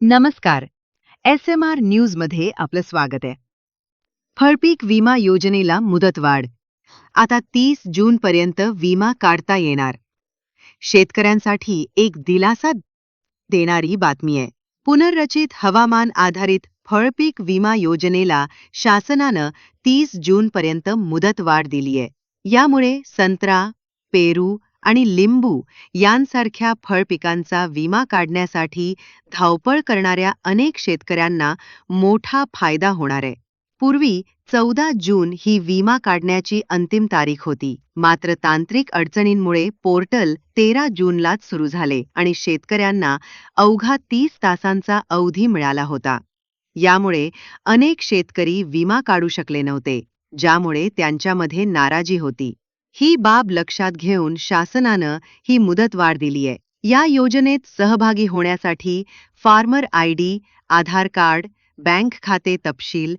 नमस्कार. S M R न्यूजमध्ये आपलं स्वागत आहे. फळपीक विमा योजनेला मुदतवाढ आता तीस जूनपर्यंत विमा काढता येणार. शेतकऱ्यांसाठी एक दिलासा देणारी बातमी आहे. पुनर्रचित हवामान आधारित फळपीक विमा योजनेला शासनानं तीस जूनपर्यंत मुदतवाढ दिली आहे यामुळे संत्रा पेरू आणि लिंबू यांसारख्या फळपिकांचा विमा काढण्यासाठी धावपळ करणाऱ्या अनेक शेतकऱ्यांना मोठा फायदा होणार आहे. पूर्वी चौदा जून ही विमा काढण्याची अंतिम तारीख होती. मात्र तांत्रिक अडचणींमुळे पोर्टल तेरा जूनलाच सुरू झाले आणि शेतकऱ्यांना अवघा तीस तासांचा अवधी मिळाला होता. यामुळे अनेक शेतकरी विमा काढू शकले नव्हते ज्यामुळे त्यांच्यामध्ये नाराजी होती. ही बाब लक्षात घेऊन शासनानं ही मुदतवाढ दिली आहे. या योजनेत सहभागी होण्यासाठी farmer I D Aadhaar card bank खाते तपशील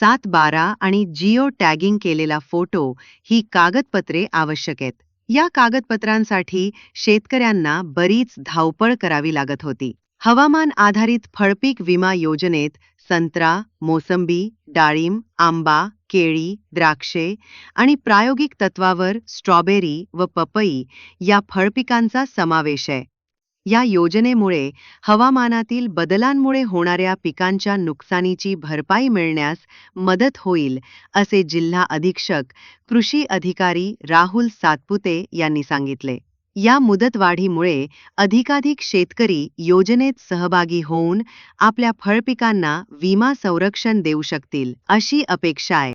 सात बारा आणि जिओ टॅगिंग केलेला फोटो ही कागदपत्रे आवश्यक आहेत. या कागदपत्रांसाठी शेतकऱ्यांना बरीच धावपळ करावी लागत होती. हवामान आधारित फळपीक विमा योजनेत संत्रा मोसंबी डाळिंब आंबा केळी द्राक्षे आणि प्रायोगिक तत्वावर स्ट्रॉबेरी व पपई या फळपिकांचा समावेश आहे. या योजनेमुळे हवामानातील बदलांमुळे होणाऱ्या पिकांच्या नुकसानीची भरपाई मिळण्यास मदत होईल असे जिल्हा अधीक्षक कृषी अधिकारी राहुल सातपुते यांनी सांगितले. या मुदतवाढीमुळे अधिकाधिक शेतकरी योजनेत सहभागी होऊन आपल्या फळपिकांना विमा संरक्षण देऊ शकतील अशी अपेक्षा आहे.